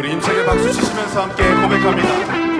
우리 힘차게 박수 치시면서 함께 고백합니다.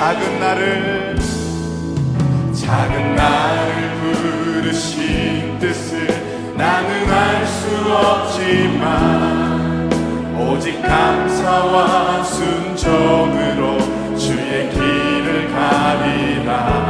작은 나를 작은 나를 부르신 뜻을 나는 알 수 없지만 오직 감사와 순종으로 주의 길을 가리라.